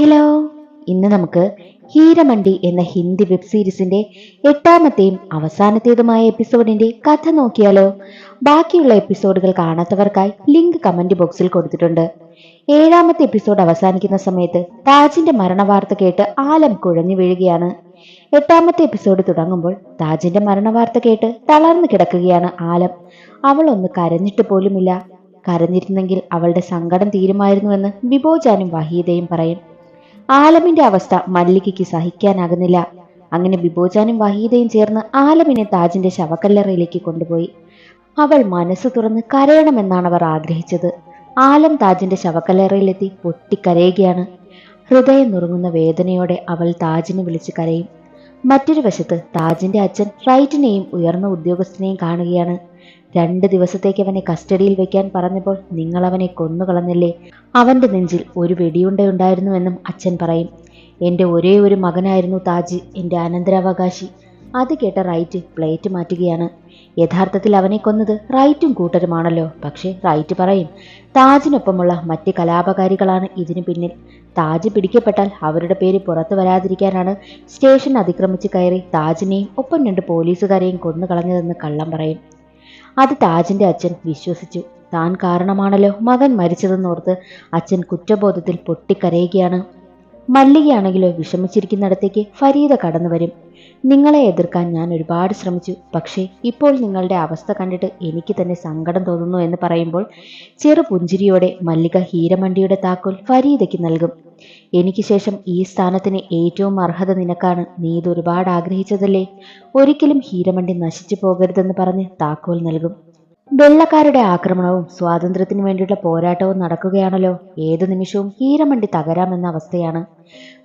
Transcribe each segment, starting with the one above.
Hello ഇന്ന് നമുക്ക് ഹീരമണ്ടി എന്ന ഹിന്ദി വെബ് സീരീസിന്റെ എട്ടാമത്തെയും അവസാനത്തേതുമായ എപ്പിസോഡിന്റെ കഥ നോക്കിയാലോ. ബാക്കിയുള്ള എപ്പിസോഡുകൾ കാണാത്തവർക്കായി ലിങ്ക് കമന്റ് ബോക്സിൽ കൊടുത്തിട്ടുണ്ട്. ഏഴാമത്തെ എപ്പിസോഡ് അവസാനിക്കുന്ന സമയത്ത് താജിന്റെ മരണവാർത്ത കേട്ട് ആലം കുഴഞ്ഞു വീഴുകയാണ്. എട്ടാമത്തെ എപ്പിസോഡ് തുടങ്ങുമ്പോൾ താജിന്റെ മരണവാർത്ത കേട്ട് തളർന്നു കിടക്കുകയാണ് ആലം. അവൾ ഒന്ന് കരഞ്ഞിട്ട് പോലുമില്ല. കരഞ്ഞിരുന്നെങ്കിൽ അവളുടെ സങ്കടം തീരുമായിരുന്നുവെന്ന് ബിബോജാനും വഹീദയും പറയും. ആലമിന്റെ അവസ്ഥ മല്ലികയ്ക്ക് സഹിക്കാനാകുന്നില്ല. അങ്ങനെ ബിബോജാനും വഹീദയും ചേർന്ന് ആലമിനെ താജിന്റെ ശവക്കല്ലറയിലേക്ക് കൊണ്ടുപോയി. അവൾ മനസ്സ് തുറന്ന് കരയണമെന്നാണ് അവർ ആഗ്രഹിച്ചത്. ആലം താജിന്റെ ശവക്കല്ലറയിലെത്തി പൊട്ടിക്കരയുകയാണ്. ഹൃദയം നുറുങ്ങുന്ന വേദനയോടെ അവൾ താജിനെ വിളിച്ച് കരയും. മറ്റൊരു വശത്ത് താജിന്റെ അച്ഛൻ റൈറ്റിനെയും ഉയർന്ന ഉദ്യോഗസ്ഥനെയും കാണുകയാണ്. രണ്ട് ദിവസത്തേക്ക് അവനെ കസ്റ്റഡിയിൽ വെക്കാൻ പറഞ്ഞപ്പോൾ നിങ്ങൾ അവനെ കൊന്നുകളഞ്ഞില്ലേ? അവന്റെ നെഞ്ചിൽ ഒരു വെടിയുണ്ടയുണ്ടായിരുന്നുവെന്നും അച്ഛൻ പറയും. എന്റെ ഒരേ ഒരു മകനായിരുന്നു താജ് എന്റെ അനന്തരാവകാശി. അത് കേട്ട റൈറ്റ് പ്ലേറ്റ് മാറ്റുകയാണ്. യഥാർത്ഥത്തിൽ അവനെ കൊന്നത് റൈറ്റും കൂട്ടരുമാണല്ലോ. പക്ഷേ റൈറ്റ് പറയും താജിനൊപ്പമുള്ള മറ്റ് കലാപകാരികളാണ് ഇതിനു പിന്നിൽ. താജ് പിടിക്കപ്പെട്ടാൽ അവരുടെ പേര് പുറത്തു വരാതിരിക്കാനാണ് സ്റ്റേഷൻ അതിക്രമിച്ച് കയറി താജിനെയും ഒപ്പം രണ്ട് പോലീസുകാരെയും കൊന്നു കൊന്നുകളഞ്ഞതെന്ന് കള്ളം പറയും. അത് താജിന്റെ അച്ഛൻ വിശ്വസിച്ചു. താൻ കാരണമാണല്ലോ മകൻ മരിച്ചതെന്നോർത്ത് അച്ഛൻ കുറ്റബോധത്തിൽ പൊട്ടിക്കരയുകയാണ്. മല്ലികയാണെങ്കിലോ വിഷമിച്ചിരിക്കുന്നിടത്തേക്ക് ഫരീദ കടന്നു വരും നിങ്ങളെ എതിർക്കാൻ ഞാൻ ഒരുപാട് ശ്രമിച്ചു. പക്ഷേ ഇപ്പോൾ നിങ്ങളുടെ അവസ്ഥ കണ്ടിട്ട് എനിക്ക് തന്നെ സങ്കടം തോന്നുന്നു എന്ന് പറയുമ്പോൾ ചെറു പുഞ്ചിരിയോടെ മല്ലിക ഹീരമണ്ടിയുടെ താക്കോൽ ഫരീദയ്ക്ക് നൽകും. എനിക്ക് ശേഷം ഈ സ്ഥാനത്തിന് ഏറ്റവും അർഹത നിനക്കാണ്. നീ ഇത് ഒരുപാട് ആഗ്രഹിച്ചതല്ലേ? ഒരിക്കലും ഹീരമണ്ടി നശിച്ചു പോകരുതെന്ന് പറഞ്ഞ് താക്കോൽ നൽകും. വെള്ളക്കാരുടെ ആക്രമണവും സ്വാതന്ത്ര്യത്തിനു വേണ്ടിയുള്ള പോരാട്ടവും നടക്കുകയാണല്ലോ. ഏതു നിമിഷവും ഹീരമണ്ടി തകരാമെന്ന അവസ്ഥയാണ്.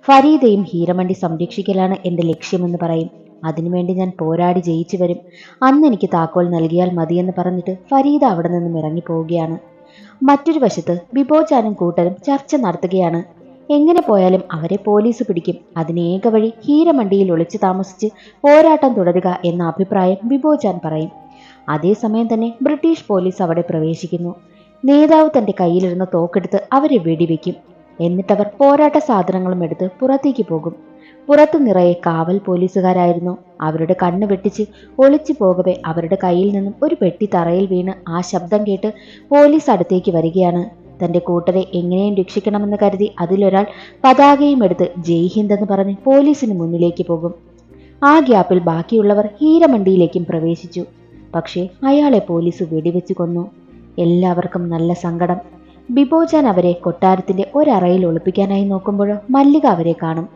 ഫരീദയും ഹീരമണ്ടി സംരക്ഷിക്കലാണ് എന്റെ ലക്ഷ്യമെന്ന് പറയും. അതിനുവേണ്ടി ഞാൻ പോരാടി ജയിച്ചു വരും. അന്ന് എനിക്ക് താക്കോൽ നൽകിയാൽ മതിയെന്ന് പറഞ്ഞിട്ട് ഫരീദ അവിടെ നിന്നും ഇറങ്ങിപ്പോവുകയാണ് മറ്റൊരു വശത്ത് ബിബോചാനും കൂട്ടരും ചർച്ച നടത്തുകയാണ്. എങ്ങനെ പോയാലും അവരെ പോലീസ് പിടിക്കും. അതിന് ഏക വഴി ഹീരമണ്ടിയിൽ ഒളിച്ചു താമസിച്ച് പോരാട്ടം തുടരുക എന്ന അഭിപ്രായം ബിബോചാൻ പറയും. അതേസമയം തന്നെ ബ്രിട്ടീഷ് പോലീസ് അവിടെ പ്രവേശിക്കുന്നു. നേതാവ് തന്റെ കയ്യിലിരുന്ന തോക്കെടുത്ത് അവരെ വെടിവെക്കും. എന്നിട്ടവർ പോരാട്ട സാധനങ്ങളും എടുത്ത് പുറത്തേക്ക് പോകും. പുറത്തു നിറയെ കാവൽ പോലീസുകാരായിരുന്നു. അവരുടെ കണ്ണ് വെട്ടിച്ച് ഒളിച്ചു പോകവെ അവരുടെ കയ്യിൽ നിന്നും ഒരു പെട്ടി തറയിൽ വീണ് ആ ശബ്ദം കേട്ട് പോലീസ് അടുത്തേക്ക് വരികയാണ്. തന്റെ കൂട്ടരെ എങ്ങനെയും രക്ഷിക്കണമെന്ന് കരുതി അതിലൊരാൾ പതാകയും എടുത്ത് ജയ് ഹിന്ദ് എന്ന് പറഞ്ഞ് പോലീസിന് മുന്നിലേക്ക് പോകും. ആ ഗ്യാപ്പിൽ ബാക്കിയുള്ളവർ ഹീരമണ്ടിയിലേക്കും പ്രവേശിച്ചു. പക്ഷേ അയാളെ പോലീസ് വെടിവെച്ച് കൊന്നു. എല്ലാവർക്കും നല്ല സങ്കടം. ബിബോജാൻ അവരെ കൊട്ടാരത്തിന്റെ ഒരറയിൽ ഒളിപ്പിക്കാനായി നോക്കുമ്പോഴോ മല്ലിക അവരെ കാണും.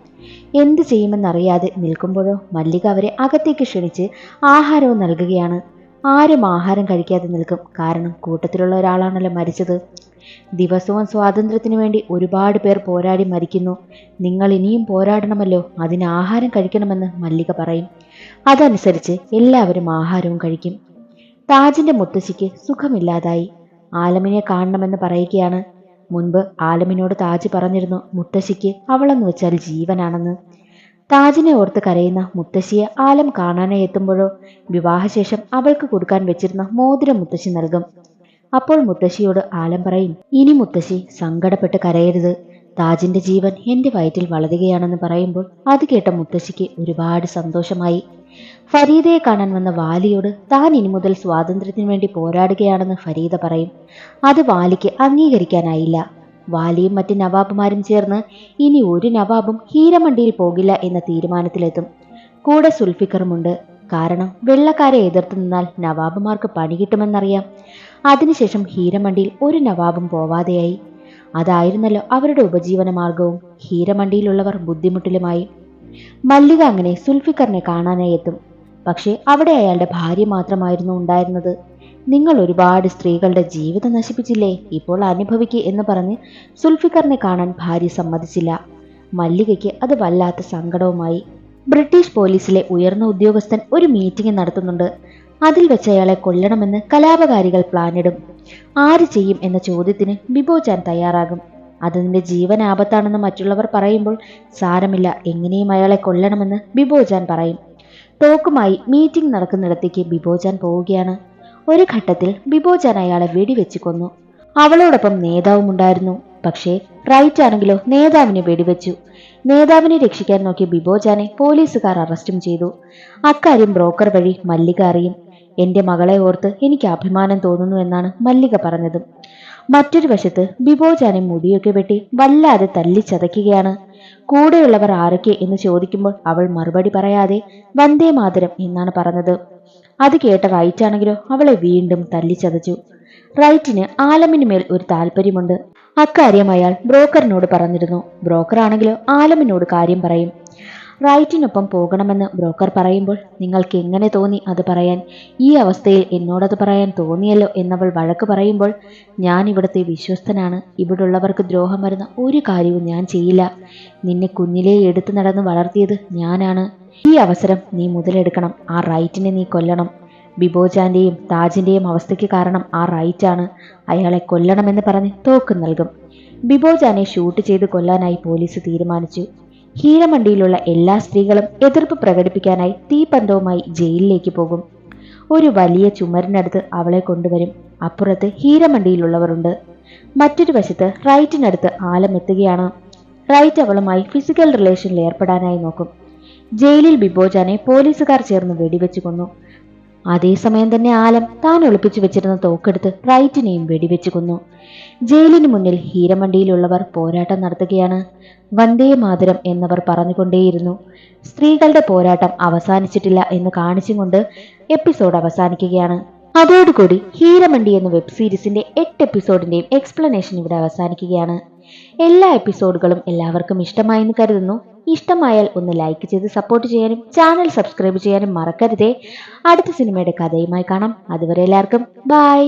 എന്ത് ചെയ്യുമെന്നറിയാതെ നിൽക്കുമ്പോഴോ മല്ലിക അവരെ അകത്തേക്ക് ക്ഷണിച്ച് ആഹാരവും നൽകുകയാണ്. ആരും ആഹാരം കഴിക്കാതെ നിൽക്കും. കാരണം കൂട്ടത്തിലുള്ള ഒരാളാണല്ലോ മരിച്ചത്. ദിവസവും സ്വാതന്ത്ര്യത്തിനു വേണ്ടി ഒരുപാട് പേർ പോരാടി മരിക്കുന്നു. നിങ്ങൾ ഇനിയും പോരാടണമല്ലോ. അതിന് ആഹാരം കഴിക്കണമെന്ന് മല്ലിക പറയും. അതനുസരിച്ച് എല്ലാവരും ആഹാരവും കഴിക്കും. താജിന്റെ മുത്തശ്ശിക്ക് സുഖമില്ലാതായി. ആലമിനെ കാണണമെന്ന് പറയുകയാണ്. മുൻപ് ആലമിനോട് താജ് പറഞ്ഞിരുന്നു മുത്തശ്ശിക്ക് അവളെന്ന് വെച്ചാൽ ജീവനാണെന്ന്. താജിനെ ഓർത്ത് കരയുന്ന മുത്തശ്ശിയെ ആലം കാണാനായി എത്തുമ്പോഴോ വിവാഹശേഷം അവൾക്ക് കൊടുക്കാൻ വെച്ചിരുന്ന മോതിരം മുത്തശ്ശി നൽകും. അപ്പോൾ മുത്തശ്ശിയോട് ആലം പറയും ഇനി മുത്തശ്ശി സങ്കടപ്പെട്ട് കരയരുത്. താജിന്റെ ജീവൻ എന്റെ വയറ്റിൽ വളരുകയാണെന്ന് പറയുമ്പോൾ അത് കേട്ട മുത്തശ്ശിക്ക് ഒരുപാട് സന്തോഷമായി. ഫരീദയെ കാണാൻ വന്ന വാലിയോട് താൻ ഇനി മുതൽ സ്വാതന്ത്ര്യത്തിന് വേണ്ടി പോരാടുകയാണെന്ന് ഫരീദ പറയും. അത് വാലിക്ക് അംഗീകരിക്കാനായില്ല. വാലിയും മറ്റ് നവാബുമാരും ചേർന്ന് ഇനി ഒരു നവാബും ഹീരമണ്ടിയിൽ പോകില്ല എന്ന തീരുമാനത്തിലെത്തും. കൂടെ സുൽഫിക്കറുമുണ്ട്. കാരണം വെള്ളക്കാരെ എതിർത്ത് നിന്നാൽ നവാബുമാർക്ക് പണി കിട്ടുമെന്നറിയാം. അതിനുശേഷം ഹീരമണ്ടിയിൽ ഒരു നവാബും പോവാതെയായി. അതായിരുന്നല്ലോ അവരുടെ ഉപജീവന മാർഗവും ഹീരമണ്ടിയിലുള്ളവർ ബുദ്ധിമുട്ടിലുമായി. മല്ലിക അങ്ങനെ സുൽഫിക്കറിനെ കാണാനായി എത്തും. പക്ഷേ അവിടെ അയാളുടെ ഭാര്യ മാത്രമായിരുന്നു ഉണ്ടായിരുന്നത്. നിങ്ങൾ ഒരുപാട് സ്ത്രീകളുടെ ജീവിതം നശിപ്പിച്ചില്ലേ? ഇപ്പോൾ അനുഭവിക്ക് എന്ന് പറഞ്ഞ് സുൽഫിക്കറിനെ കാണാൻ ഭാര്യ സമ്മതിച്ചില്ല. മല്ലികയ്ക്ക് അത് വല്ലാത്ത സങ്കടവുമായി. ബ്രിട്ടീഷ് പോലീസിലെ ഉയർന്ന ഉദ്യോഗസ്ഥൻ ഒരു മീറ്റിംഗ് നടത്തുന്നുണ്ട്. അതിൽ വെച്ച് അയാളെ കൊല്ലണമെന്ന് കലാപകാരികൾ പ്ലാനിടും. ആര് ചെയ്യും എന്ന ചോദ്യത്തിന് ബിബോജാൻ തയ്യാറാകും. അതിന്റെ ജീവൻ ആപത്താണെന്ന് മറ്റുള്ളവർ പറയുമ്പോൾ സാരമില്ല എങ്ങനെയും അയാളെ കൊല്ലണമെന്ന് ബിബോജാൻ പറയും. ടോക്കുമായി മീറ്റിംഗ് നടക്കുന്നിടത്തേക്ക് ബിബോജാൻ പോവുകയാണ്. ഒരു ഘട്ടത്തിൽ ബിബോജാൻ അയാളെ വെടിവെച്ച് കൊന്നു. അവളോടൊപ്പം നേതാവും ഉണ്ടായിരുന്നു. പക്ഷേ റൈറ്റ് ആണെങ്കിലോ നേതാവിനെ വെടിവെച്ചു. നേതാവിനെ രക്ഷിക്കാൻ നോക്കിയ ബിബോജാനെ പോലീസുകാർ അറസ്റ്റും ചെയ്തു. അക്കാര്യം ബ്രോക്കർ വഴി മല്ലിക അറിയും. എന്റെ മകളെ ഓർത്ത് എനിക്ക് അഭിമാനം തോന്നുന്നു എന്നാണ് മല്ലിക പറഞ്ഞത്. മറ്റൊരു വശത്ത് ബിബോജാനെ മുടിയൊക്കെ വെട്ടി വല്ലാതെ തല്ലിച്ചതയ്ക്കുകയാണ്. കൂടെയുള്ളവർ ആരൊക്കെ എന്ന് ചോദിക്കുമ്പോൾ അവൾ മറുപടി പറയാതെ വന്ദേ മാതരം എന്നാണ് പറഞ്ഞത്. അത് കേട്ട റൈറ്റ് ആണെങ്കിലോ അവളെ വീണ്ടും തല്ലിച്ചതച്ചു. റൈറ്റിന് ആലമിന് മേൽ ഒരു താല്പര്യമുണ്ട്. അക്കാര്യം അയാൾ ബ്രോക്കറിനോട് പറഞ്ഞിരുന്നു. ബ്രോക്കറാണെങ്കിലോ ആലമിനോട് കാര്യം പറയും. റൈറ്റിനൊപ്പം പോകണമെന്ന് ബ്രോക്കർ പറയുമ്പോൾ നിങ്ങൾക്ക് എങ്ങനെ തോന്നി അത് പറയാൻ? ഈ അവസ്ഥയിൽ എന്നോടത് പറയാൻ തോന്നിയല്ലോ എന്നവൾ വഴക്ക് പറയുമ്പോൾ ഞാൻ ഇവിടുത്തെ വിശ്വസ്തനാണ്. ഇവിടുള്ളവർക്ക് ദ്രോഹം വരുന്ന ഒരു കാര്യവും ഞാൻ ചെയ്യില്ല. നിന്നെ കുഞ്ഞിലേ എടുത്തു നടന്ന് വളർത്തിയത് ഞാനാണ്. ഈ അവസരം നീ മുതലെടുക്കണം. ആ റൈറ്റിനെ നീ കൊല്ലണം. ബിബോജാന്റെയും താജിന്റെയും അവസ്ഥയ്ക്ക് കാരണം ആ റൈറ്റാണ്. അയാളെ കൊല്ലണമെന്ന് പറഞ്ഞ് തോക്ക് നൽകും. ബിബോജാനെ ഷൂട്ട് ചെയ്ത് കൊല്ലാനായി പോലീസ് തീരുമാനിച്ചു. ഹീരമണ്ടിയിലുള്ള എല്ലാ സ്ത്രീകളും എതിർപ്പ് പ്രകടിപ്പിക്കാനായി തീപന്തവുമായി ജയിലിലേക്ക് പോകും. ഒരു വലിയ ചുമരിനടുത്ത് അവളെ കൊണ്ടുവരും. അപ്പുറത്ത് ഹീരമണ്ടിയിലുള്ളവരുണ്ട് മറ്റൊരു വശത്ത് റൈറ്റിനടുത്ത് ആലം എത്തുകയാണ്. റൈറ്റ് അവളുമായി ഫിസിക്കൽ റിലേഷനിൽ ഏർപ്പെടാനായി നോക്കും. ജയിലിൽ ബിബോജാനെ പോലീസുകാർ ചേർന്ന് വെടിവെച്ചു കൊന്നു. അതേസമയം തന്നെ ആലം താൻ ഒളിപ്പിച്ചു വെച്ചിരുന്ന തോക്കെടുത്ത് റൈറ്റിനെയും വെടിവെച്ചു കൊന്നു. ജയിലിന് മുന്നിൽ ഹീരമണ്ടിയിലുള്ളവർ പോരാട്ടം നടത്തുകയാണ്. വന്ദേ മാതരം എന്നവർ പറഞ്ഞുകൊണ്ടേയിരുന്നു. സ്ത്രീകളുടെ പോരാട്ടം അവസാനിച്ചിട്ടില്ല എന്ന് കാണിച്ചുകൊണ്ട് എപ്പിസോഡ് അവസാനിക്കുകയാണ്. അതോടുകൂടി ഹീരമണ്ടി എന്ന വെബ് സീരീസിന്റെ എട്ട് എപ്പിസോഡിന്റെയും എക്സ്പ്ലനേഷൻ ഇവിടെ അവസാനിക്കുകയാണ്. എല്ലാ എപ്പിസോഡുകളും എല്ലാവർക്കും ഇഷ്ടമായി എന്ന് കരുതുന്നു. ഇഷ്ടമായാൽ ഒന്ന് ലൈക്ക് ചെയ്ത് സപ്പോർട്ട് ചെയ്യാനും ചാനൽ സബ്സ്ക്രൈബ് ചെയ്യാനും മറക്കരുതേ. അടുത്ത സിനിമയുടെ കഥയുമായി കാണാം. അതുവരെ എല്ലാവർക്കും ബൈ